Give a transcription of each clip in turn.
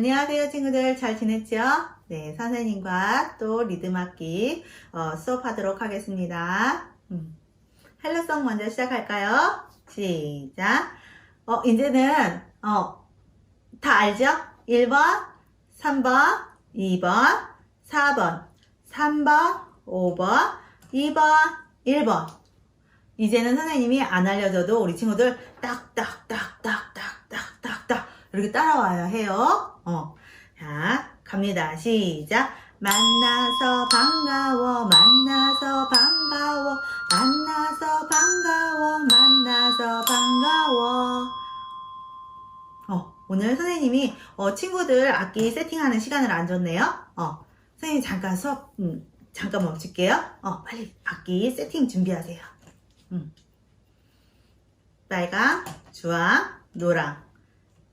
안녕하세요, 친구들. 잘 지냈죠? 네, 선생님과 또 리듬악기 어, 수업하도록 하겠습니다. 음. 헬로송 먼저 시작할까요? 시작. 어, 이제는 어, 다 알죠? 1번, 3번, 2번, 4번, 3번, 5번, 2번, 1번. 이제는 선생님이 안 알려줘도 우리 친구들 딱딱딱딱딱딱딱딱 이렇게 따라와야 해요. 어. 자, 갑니다. 시작. 만나서 반가워, 만나서 반가워, 만나서 반가워, 만나서 반가워. 어, 오늘 선생님이 어, 친구들 악기 세팅하는 시간을 안 줬네요. 어, 선생님 잠깐 수업, 음, 잠깐 멈출게요. 어, 빨리 악기 세팅 준비하세요. 음. 빨강, 주황, 노랑,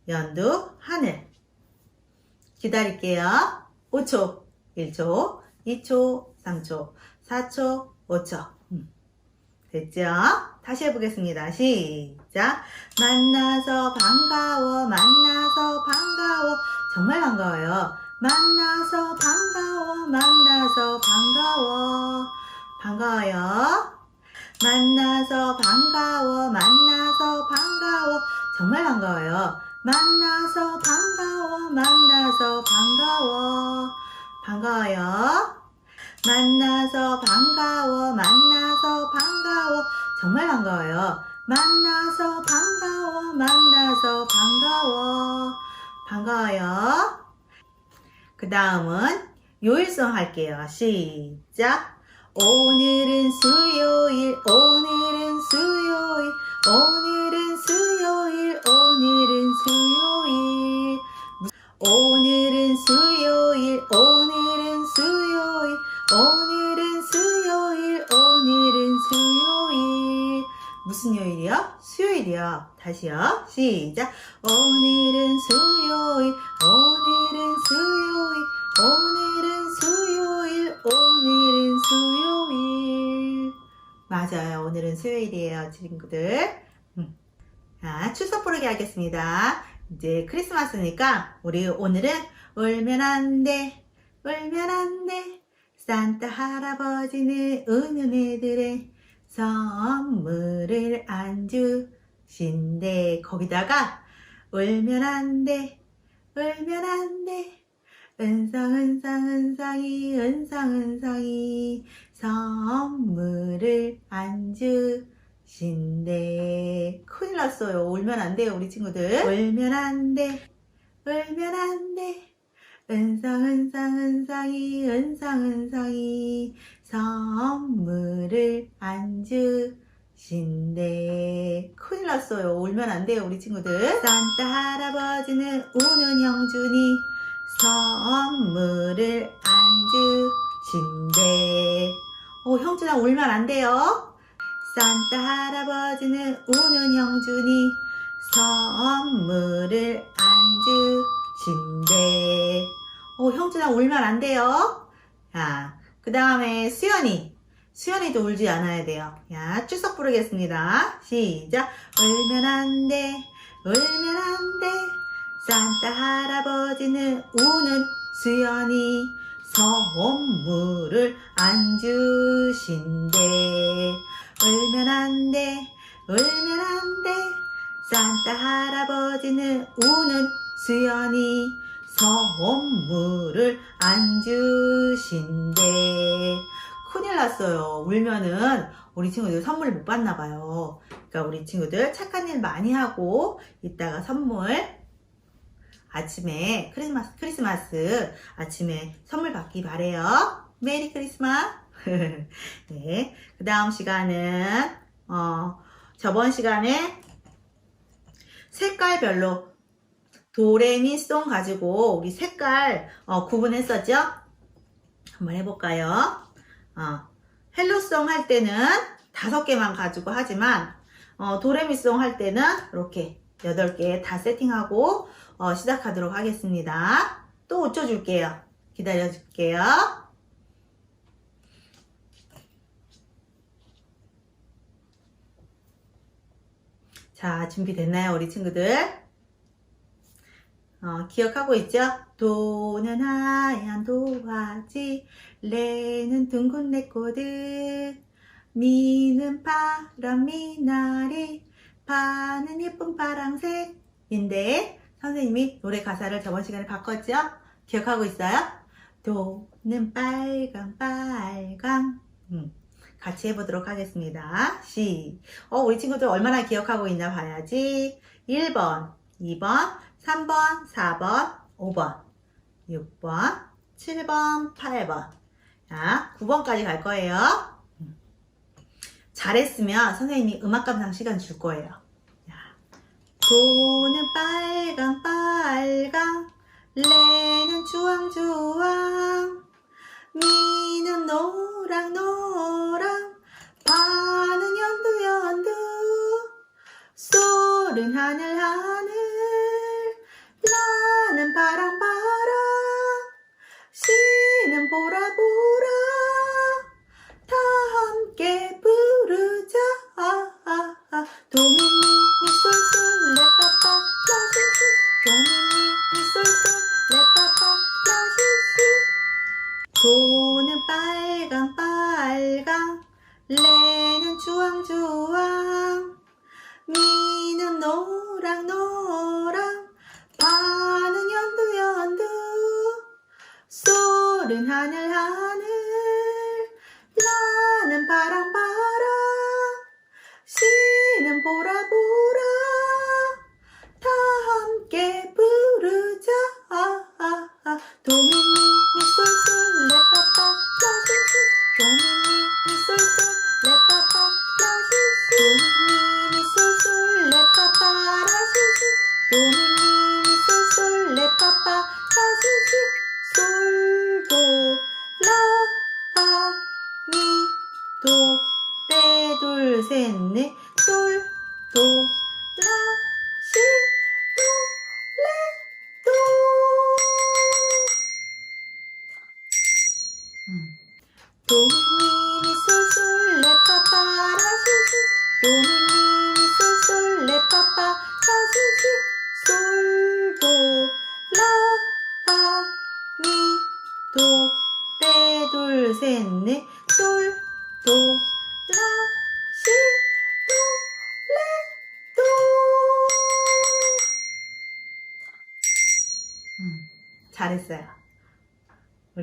연두, 하늘. 기다릴게요. 5초, 1초, 2초, 3초, 4초, 5초. 음. 됐죠? 다시 해보겠습니다. 시작. 만나서 반가워, 만나서 반가워. 정말 반가워요. 만나서 반가워, 만나서 반가워. 반가워요. 만나서 반가워, 만나서 반가워. 정말 반가워요. 만나서 반가워, 만나서 반가워. 반가워요. 만나서 반가워, 만나서 반가워. 정말 반가워요. 만나서 반가워, 만나서 반가워. 반가워요. 그 다음은 요일성 할게요. 시작. 오늘은 수요일, 오늘은 수요일, 오늘은 수요일, 오늘은 수요일. 오늘은 수요일, 오늘은 수요일, 오늘은 수요일, 오늘은 수요일. 무슨 요일이요? 수요일이요. 다시요. 시작. 오늘은 수요일, 오늘은 수요일, 오늘은 수요일, 오늘은 수요일. 맞아요. 오늘은 수요일이에요, 친구들. 음. 자, 출석 부르기 하겠습니다. 이제 크리스마스니까 우리 오늘은 울면 안 돼, 울면 안 돼. 산타 할아버지는 우는 애들의 선물을 안 주신대. 거기다가 울면 안 돼, 울면 안 돼. 은상 은상 은상이 은상 은상이 선물을 안 주신대. 큰일 났어요. 울면 안 돼요, 우리 친구들. 울면 안 돼, 울면 안 돼. 은상 은상 은상이 은상 은상이 선물을 안 주신대 큰일 났어요 울면 안 돼요 우리 친구들 산타 할아버지는 우는 형준이 선물을 안 주신대 어 형준아 울면 안 돼요 산타 할아버지는 우는 형준이 선물을 안 주신대 어, 형준아 울면 안 돼요. 자, 그 다음에 수연이. 수연이도 울지 않아야 돼요. 야, 출석 부르겠습니다. 시작. 울면 안 돼. 울면 안 돼. 산타 할아버지는 우는 수연이 선물을 안 주신대. 울면 안 돼. 울면 안 돼. 산타 할아버지는 우는 수연이 선물을 안 주신대. 큰일 났어요. 울면은 우리 친구들 선물 못 받나 봐요. 그러니까 우리 친구들 착한 일 많이 하고 이따가 선물 아침에 크리스마스 크리스마스 아침에 선물 받기 바래요. 메리 크리스마스. 네. 그 다음 시간은 어 저번 시간에 색깔별로 도레미송 가지고 우리 색깔 어, 구분했었죠? 한번 해볼까요? 어, 헬로송 할 때는 다섯 개만 가지고 하지만 어, 도레미송 할 때는 이렇게 여덟 개다 세팅하고 어, 시작하도록 하겠습니다. 또 웃겨줄게요. 기다려줄게요. 자, 준비됐나요, 우리 친구들? 어, 어, 기억하고 있죠? 도는 하얀 도화지, 레는 둥근 레코드, 미는 파란 미나리, 파는 예쁜 파랑색인데, 선생님이 노래 가사를 저번 시간에 바꿨죠? 기억하고 있어요? 도는 빨강 빨강 음, 같이 해보도록 하겠습니다. 시. 어, 우리 친구들 얼마나 기억하고 있나 봐야지. 1번, 2번, 3번, 4번, 5번, 6번, 7번, 8번. 자, 9번까지 갈 거예요. 음. 잘했으면 선생님이 음악 감상 시간 줄 거예요. 자, 도는 빨강 빨강. 레는 주황주황. 미는 노랑 노랑. 파는 연두 연두. 솔은 하늘 하늘. 라는 바람 바람. 시는 보라 보라 도미미 솔솔 레파파 라시시 도미미 솔솔 레파파 라시시 도는 빨강 빨강. 레는 주황 주황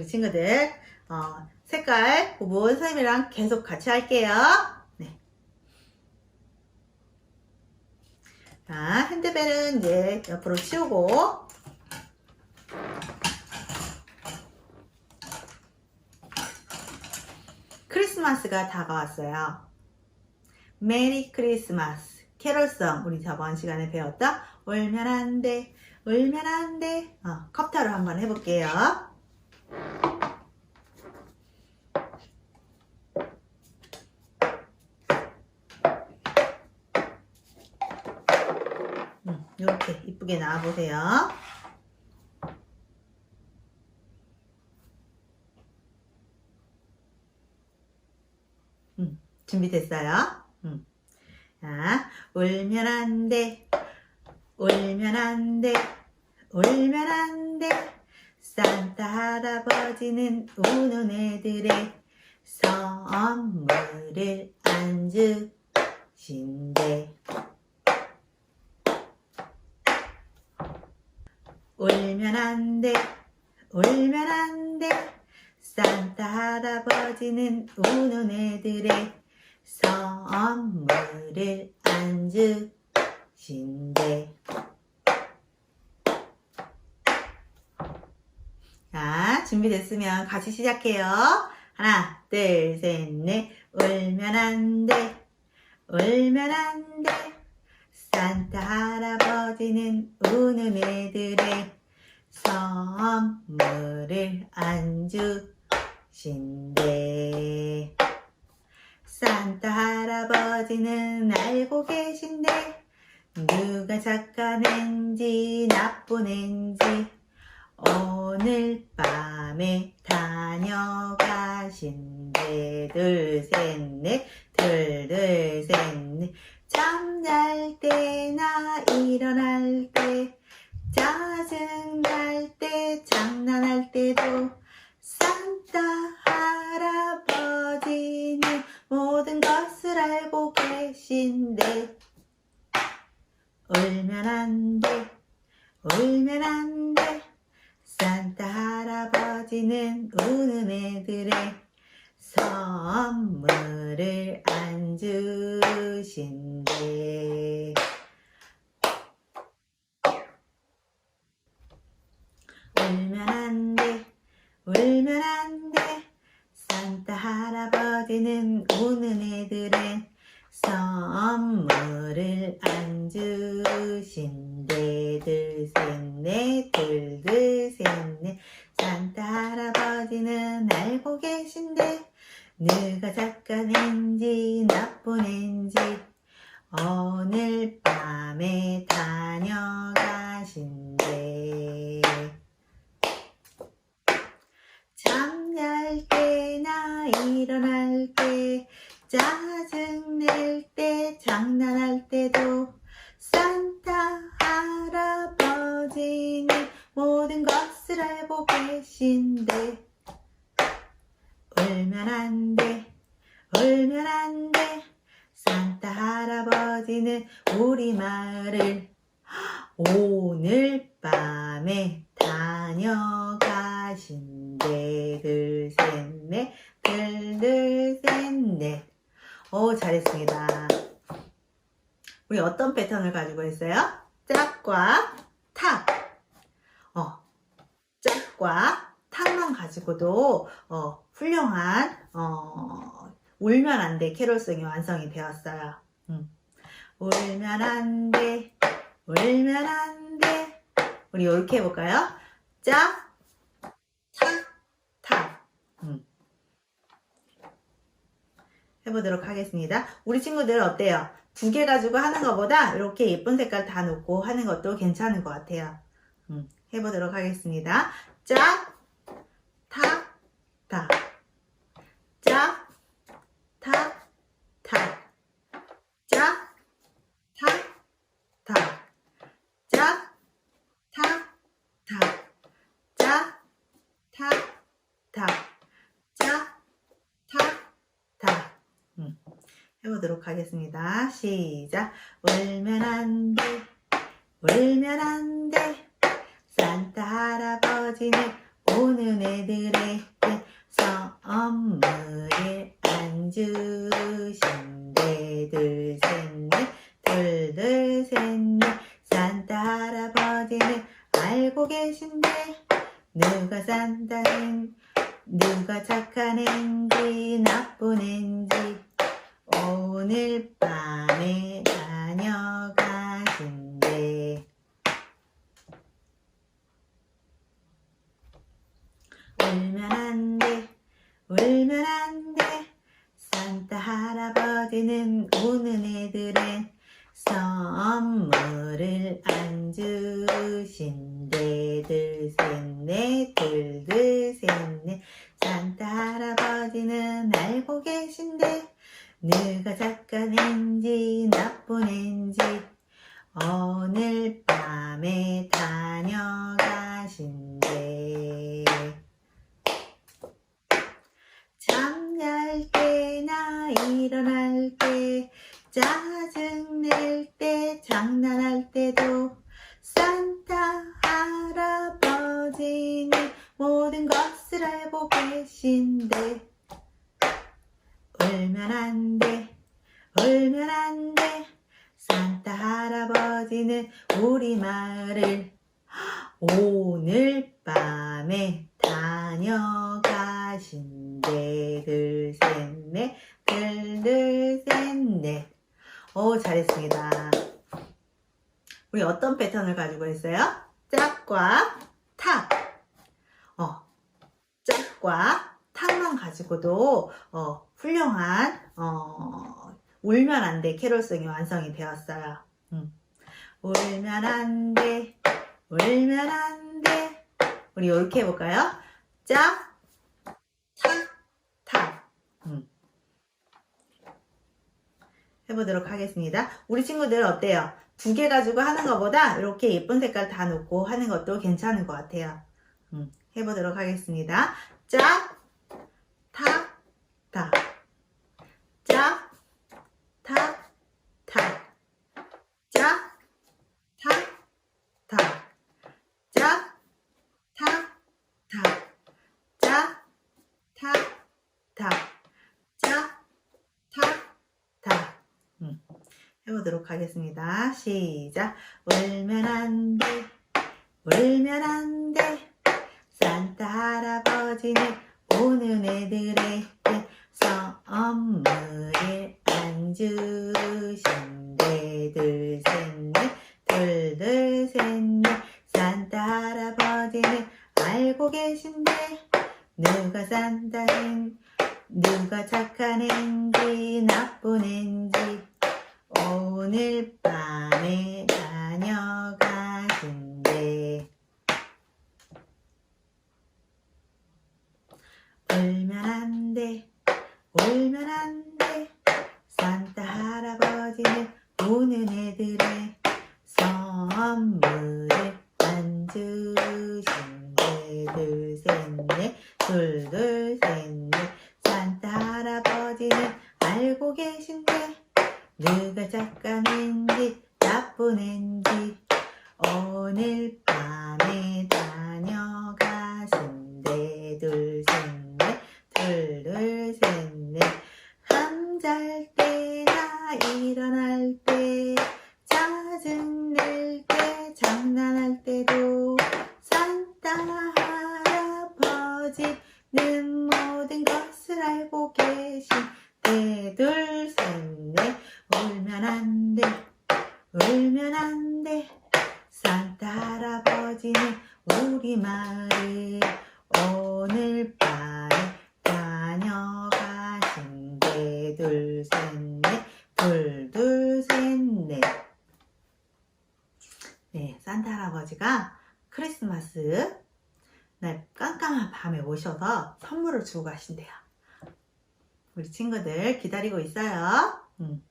우리 친구들 어, 색깔 부분 선생님이랑 계속 같이 할게요. 네. 자, 핸드벨은 이제 옆으로 치우고 크리스마스가 다가왔어요. 메리 크리스마스 캐롤송 우리 저번 시간에 배웠던 울면 안 돼 울면 안 돼 어, 컵타로 한번 해볼게요. 음, 이렇게 이쁘게 나와보세요. 음, 준비됐어요? 음. 자, 울면 안 돼, 울면 안 돼, 울면 안 돼. 산타 할아버지는 우는 애들의 선물을 안 주신대. 울면 안 돼, 울면 안 돼. 산타 할아버지는 우는 애들의 선물을 안 주신대. 자, 준비됐으면 같이 시작해요. 하나, 둘, 셋, 넷. 울면 안 돼, 울면 안 돼. 산타 할아버지는 우는 애들의 선물을 안 주신대. 산타 할아버지는 알고 계신데 누가 앤지 나쁜 앤지 오늘 밤에 다녀가신대. 둘 셋 넷. 둘 둘 셋넷 잠잘 때나 일어날 때 짜증날 때 장난할 때도 산타 할아버지는 모든 것을 알고 계신데 울면 안 돼, 울면 안 돼. 산타 할아버지는 우는 애들의 선물을 안 주신대. 울면 안 돼, 울면 안 돼. 산타 할아버지는 우는 애들의 선물을 안 주신대. 둘, 셋, 넷, 둘, 둘, 셋, 넷. 산타 할아버지는 알고 계신데, 누가 착한 앤지 나쁜 앤지. 오늘 밤에 다녀가신대. 잠잘 때나 일어날 때 짜증낼 때 장난할 때도 산타 할아버지는 모든 것을 알고 계신데 울면 안 돼, 울면 안 돼. 산타 할아버지는 우리 마을을 오늘 밤에 다녀가신대. 둘, 셋, 넷. 둘, 둘, 셋, 넷. 오, 잘했습니다. 우리 어떤 패턴을 가지고 있어요? 짝과 탁. 어, 짝과 탁만 가지고도 어, 훌륭한 어, 울면 안 돼 캐롤송이 완성이 되었어요. 음. 울면 안 돼, 울면 안 돼. 우리 이렇게 해볼까요? 짝, 탁, 탁. 음. 해보도록 하겠습니다. 우리 친구들 어때요? 두 개 가지고 하는 것보다 이렇게 예쁜 색깔 다 놓고 하는 것도 괜찮은 것 같아요. 음, 해보도록 하겠습니다. 짝, 탁, 탁. 짝, 탁, 탁. 짝, 탁, 탁. 짝, 탁, 탁. 짝, 탁, 탁. 짝, 탁, 탁. 음, 해보도록 하겠습니다. 시작. 울면 안 돼. 울면 안 돼. 산타 할아버지는 오는 애들에게 선물을 안 주신대. 둘, 셋, 넷. 둘, 둘, 셋, 넷. 산타 할아버지는 알고 계신데 누가 산타인 누가 착한 앤지 나쁜 앤지 오늘 밤에 다녀가신대 울면 안 돼, 울면 안 돼. 산타 할아버지는 우는 애들의 선물을 안 주신대. 둘, 셋, 넷, 둘, 둘, 셋, 넷. 산타 할아버지는 알고 계신데, 누가 착한 앤지 나쁜 앤지 오늘 밤에 다녀가신대. 잠잘 때나 일어날 때 짜증낼 때 장난할 때도 할아버지는 우리 마을을 오늘 밤에 다녀가신대. 셋, 넷. 오, 잘했습니다. 우리 어떤 패턴을 가지고 있어요? 짝과 탁. 어, 짝과 탁만 가지고도 어, 훌륭한 어, 울면 안 돼 캐롤송이 완성이 되었어요. 음. 울면 안 돼, 울면 안 돼. 우리 이렇게 해볼까요? 짝, 탁, 탁. 음. 해보도록 하겠습니다. 우리 친구들 어때요? 두 개 가지고 하는 것보다 이렇게 예쁜 색깔 다 놓고 하는 것도 괜찮은 것 같아요. 음, 해보도록 하겠습니다. 짝, 타, 타. 짝, 타, 타. 짝, 타, 타. 짝, 타, 타. 짝, 타, 타. 짝, 타, 타. 음, 해보도록 하겠습니다. 시작. 울면 안 돼. 울면 안 돼. 산타 할아버지는 오는 애들에게 선물을 안 주신대. 둘, 셋, 넷. 둘, 둘, 셋, 넷. 산타 할아버지는 알고 계신데. 누가 산타인, 누가 착한 앤지, 나쁜 앤지. 오늘 밤에 다녀가신대. 울면 안 돼, 울면 안 돼. 산타 할아버지는 우는 애들의 선물을 안 주신대. 둘, 셋, 넷, 둘, 둘, 셋, 넷. 산타 할아버지는 알고 계신데 누가 앤지 나쁜 앤지. 오늘 밤에 다녀가신대. 둘셋넷. 둘둘셋넷. 잠잘 때나 일어날 때 짜증낼 때 장난할 때도 산타 할아버지는 모든 것을 알고 계신대 둘셋넷 울면 안 돼, 울면 안 돼. 산타 할아버지는 우리 마을에 오늘 밤에 다녀가신대. 둘, 셋, 넷, 둘, 둘, 셋, 넷. 네, 산타 할아버지가 크리스마스 날 깜깜한 밤에 오셔서 선물을 주고 가신대요. 우리 친구들 기다리고 있어요. 음.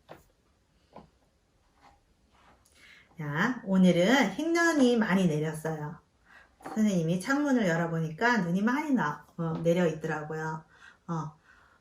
자, 오늘은 흰눈이 많이 내렸어요. 선생님이 창문을 열어보니까 눈이 많이 나, 어, 내려 있더라고요. 어,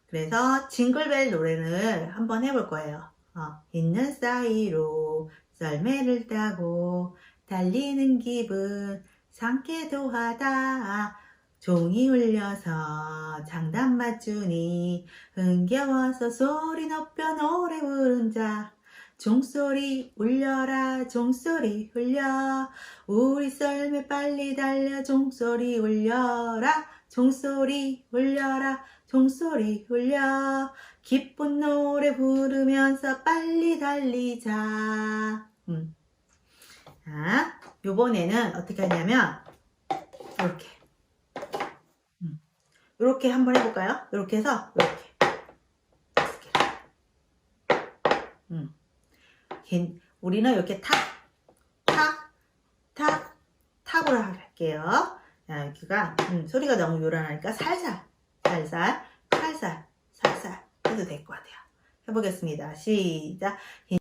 그래서 징글벨 노래를 한번 해볼 거예요. 어, 있는 사이로 썰매를 타고 달리는 기분 상쾌도 하다. 종이 울려서 장단 맞추니 흥겨워서 소리 높여 노래 부른 자. 종소리 울려라 종소리 울려 우리 썰매 빨리 달려 종소리 울려라 종소리 울려라 종소리 울려 기쁜 노래 부르면서 빨리 달리자 음. 자 요번에는 어떻게 하냐면 이렇게 음. 이렇게 한번 해볼까요? 이렇게 해서 이렇게 음. 걘- 우리는 이렇게 탁, 탁, 탁, 탁으로 할게요. 자, 여기가, 음, 소리가 너무 요란하니까 살살, 살살, 살살, 살살 해도 될 것 같아요. 해보겠습니다. 시작. 흰,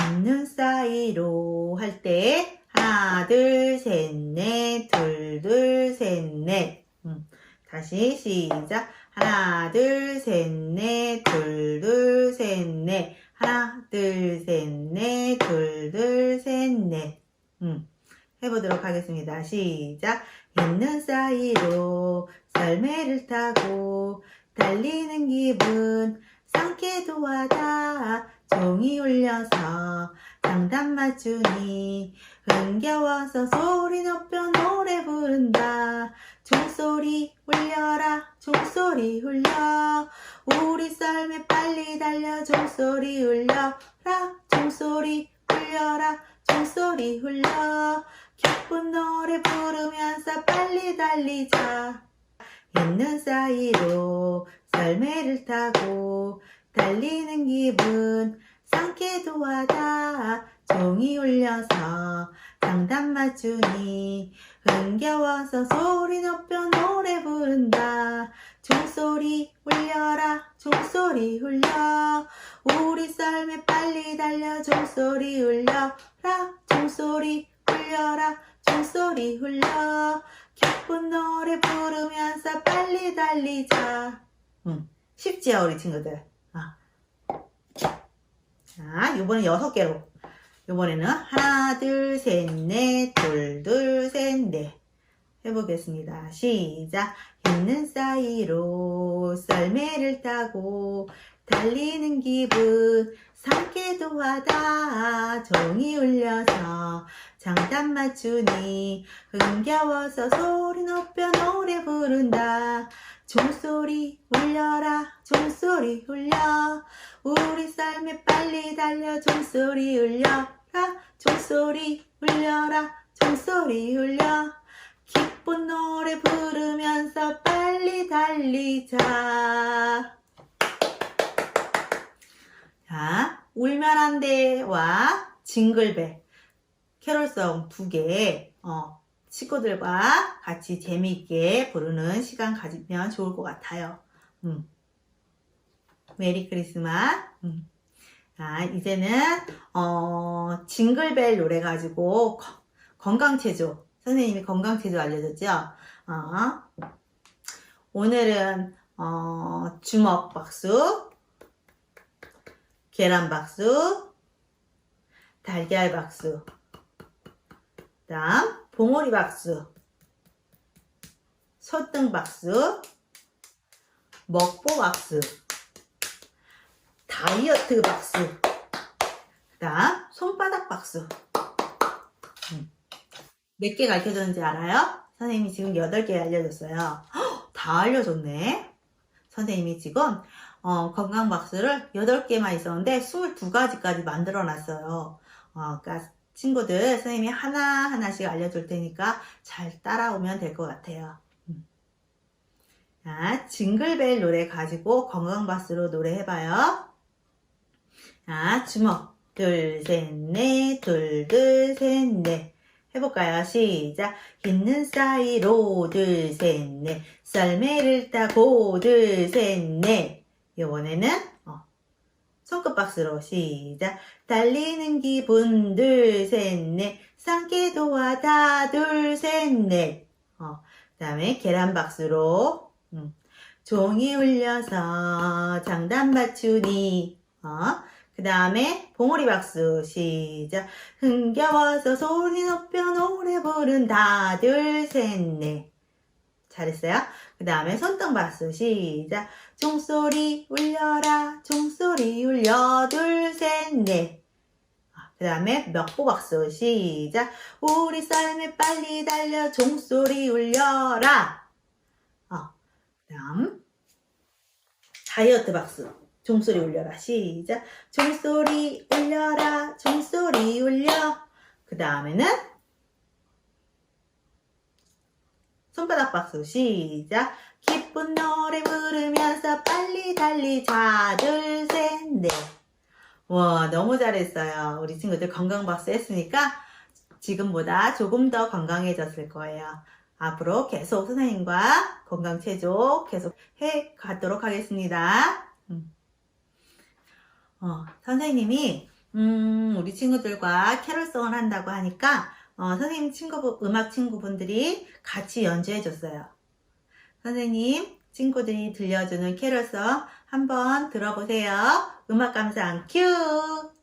흰눈 사이로 할 때, 하나, 둘, 셋, 넷, 둘, 둘, 셋, 넷. 음, 다시 시작. 하나, 둘, 셋, 넷, 둘, 둘, 셋, 넷. 하나, 둘, 셋, 넷, 둘, 둘, 셋, 넷. 음, 해보도록 하겠습니다. 시작. 있는 사이로 썰매를 타고 달리는 기분 상쾌도 하다. 종이 울려서 장단 맞추니 흥겨워서 소리 높여 노래 부른다. 종소리 울려라 종소리 울려. 우리 썰매 빨리 달려 종소리 울려라 종소리 울려라 종소리 울려. 기쁜 노래 부르면서 빨리 달리자. 있는 사이로 썰매를 타고 달리는 기분 상쾌도 하다. 종이 울려서 장단 맞추니 흥겨워서 소리 높여 노래 부른다. 종소리 울려라 종소리 울려. 우리 썰매 빨리 달려 종소리 울려라 종소리 울려라 종소리 울려. 기쁜 노래 부르면서 빨리 달리자. 응, 쉽지요 우리 친구들. 아. 자 이번엔 여섯 개로 이번에는 하나 둘 셋 넷 둘 둘 셋 넷. 해보겠습니다. 시작. 있는 사이로 썰매를 타고 달리는 기분. 상쾌도 하다 종이 울려서 장단 맞추니 흥겨워서 소리 높여 노래 부른다. 종소리 울려라 종소리 울려. 우리 썰매 빨리 달려 종소리 울려라 종소리 울려라 종소리 울려 기쁜 노래 부르면서 빨리 달리자. 자, 울면 안 돼와 징글벨 캐롤송 두 개, 어, 친구들과 같이 재미있게 부르는 시간 가지면 좋을 것 같아요. 음. 메리 크리스마스. 음. 자, 이제는, 어, 징글벨 노래 가지고 거- 건강체조. 선생님이 건강체조 알려줬죠? 어. 오늘은, 어, 주먹 박수, 계란 박수, 달걀 박수, 다음, 봉오리 박수, 소등 박수, 먹보 박수, 다이어트 박수, 그 다음, 손바닥 박수. 음. 몇개 가르쳐줬는지 알아요? 선생님이 지금 8개 알려줬어요. 헉, 다 알려줬네. 선생님이 지금 어, 건강 박수를 8개만 있었는데 22가지까지 만들어 놨어요. 어, 그러니까 친구들 선생님이 하나하나씩 알려줄 테니까 잘 따라오면 될 것 같아요. 음. 자, 징글벨 노래 가지고 건강 박수로 노래해봐요. 자, 주먹. 둘, 셋, 넷, 둘, 둘, 셋, 넷. 해볼까요? 시작. 있는 사이로 둘, 셋, 넷. 썰매를 타고 둘, 셋, 넷. 이번에는 어, 손끝 박스로 시작. 달리는 기분 둘, 셋, 넷. 상쾌도 하다 둘, 셋, 넷. 어, 그 다음에 계란 박스로 음, 종이 울려서 장단 맞추니 어, 그 다음에 봉오리 박수 시작. 흥겨워서 소리 높여 노래 부른다. 둘셋넷. 잘했어요. 그 다음에 손등 박수 시작. 종소리 울려라. 종소리 울려. 둘셋넷. 그 다음에 몇보 박수 시작. 우리 썰매 빨리 달려 종소리 울려라. 어, 그 다음 다이어트 박수 종소리 울려라. 시작. 종소리 울려라. 종소리 울려. 그 다음에는 손바닥 박수. 시작. 기쁜 노래 부르면서 빨리 달리자 둘 셋 넷. 와 너무 잘했어요. 우리 친구들 건강 박수 했으니까 지금보다 조금 더 건강해졌을 거예요. 앞으로 계속 선생님과 건강 체조 계속 해 가도록 하겠습니다. 음. 어, 선생님이 음, 우리 친구들과 캐롤송을 한다고 하니까 어, 선생님 친구 음악 친구분들이 같이 연주해 줬어요. 선생님 친구들이 들려주는 캐롤송 한번 들어보세요. 음악 감상 큐.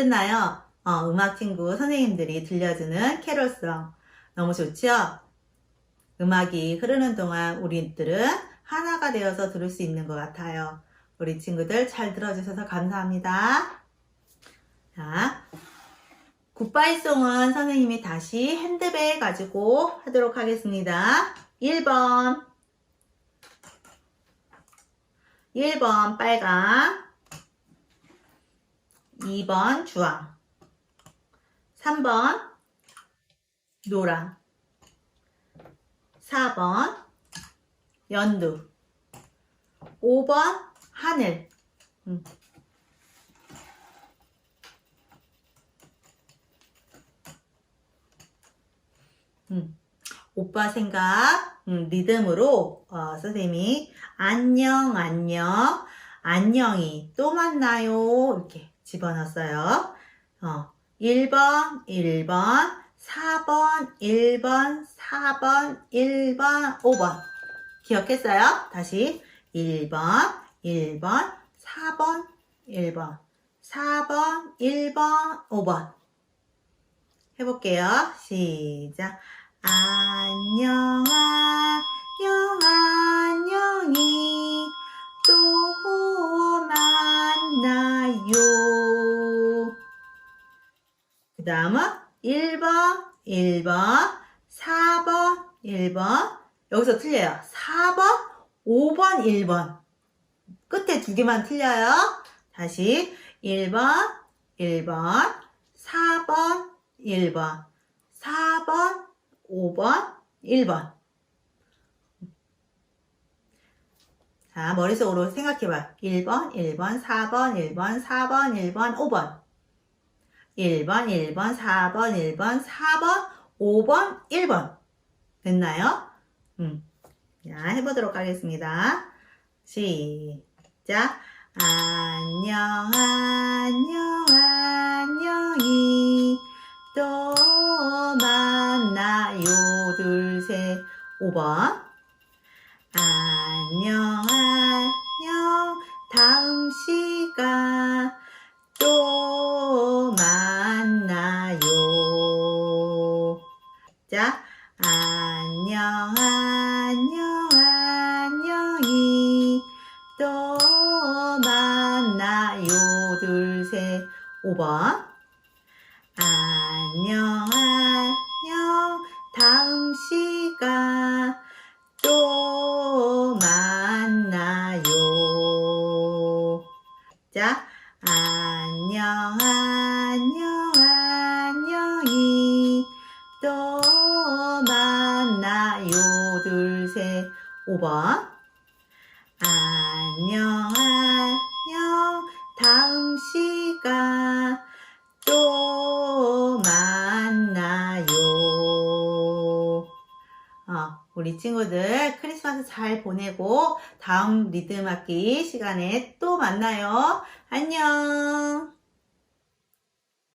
어땠나요? 어, 음악 친구 선생님들이 들려주는 캐롤송. 너무 좋죠? 음악이 흐르는 동안 우리들은 하나가 되어서 들을 수 있는 것 같아요. 우리 친구들 잘 들어주셔서 감사합니다. 자, 굿바이송은 선생님이 다시 핸드백 가지고 하도록 하겠습니다. 1번. 1번 빨강. 2번 주황. 3번 노랑. 4번 연두. 5번 하늘. 음. 음. 오빠 생각, 음, 리듬으로, 어, 선생님이, 안녕, 안녕, 안녕히, 또 만나요. 이렇게 집어넣었어요. 어, 1번, 1번, 4번, 1번, 4번, 1번, 5번. 기억했어요? 다시. 1번, 1번, 4번, 1번, 4번, 1번, 5번. 해볼게요. 시작. 안녕, 안녕, 안녕 다음은 1번, 1번, 4번, 1번. 여기서 틀려요. 4번, 5번, 1번. 끝에 두 개만 틀려요. 다시 1번, 1번, 4번, 1번, 4번, 5번, 1번. 자, 머릿속으로 생각해봐. 1번, 1번, 4번, 1번, 4번, 1번, 5번. 1번, 1번, 4번, 1번, 4번, 5번, 1번. 됐나요? 음. 자, 해보도록 하겠습니다. 시작. 안녕, 안녕, 안녕히 또 만나요. 둘, 셋, 5번. 안녕, 안녕, 다음 시간 또 자, 안녕, 안녕, 안녕히 또 만나요. 둘, 셋, 5번. 안녕, 안녕, 다음 시간 5번. 안녕, 안녕, 다음 시간 또 만나요. 어, 우리 친구들 크리스마스 잘 보내고 다음 리듬 악기 시간에 또 만나요. 안녕.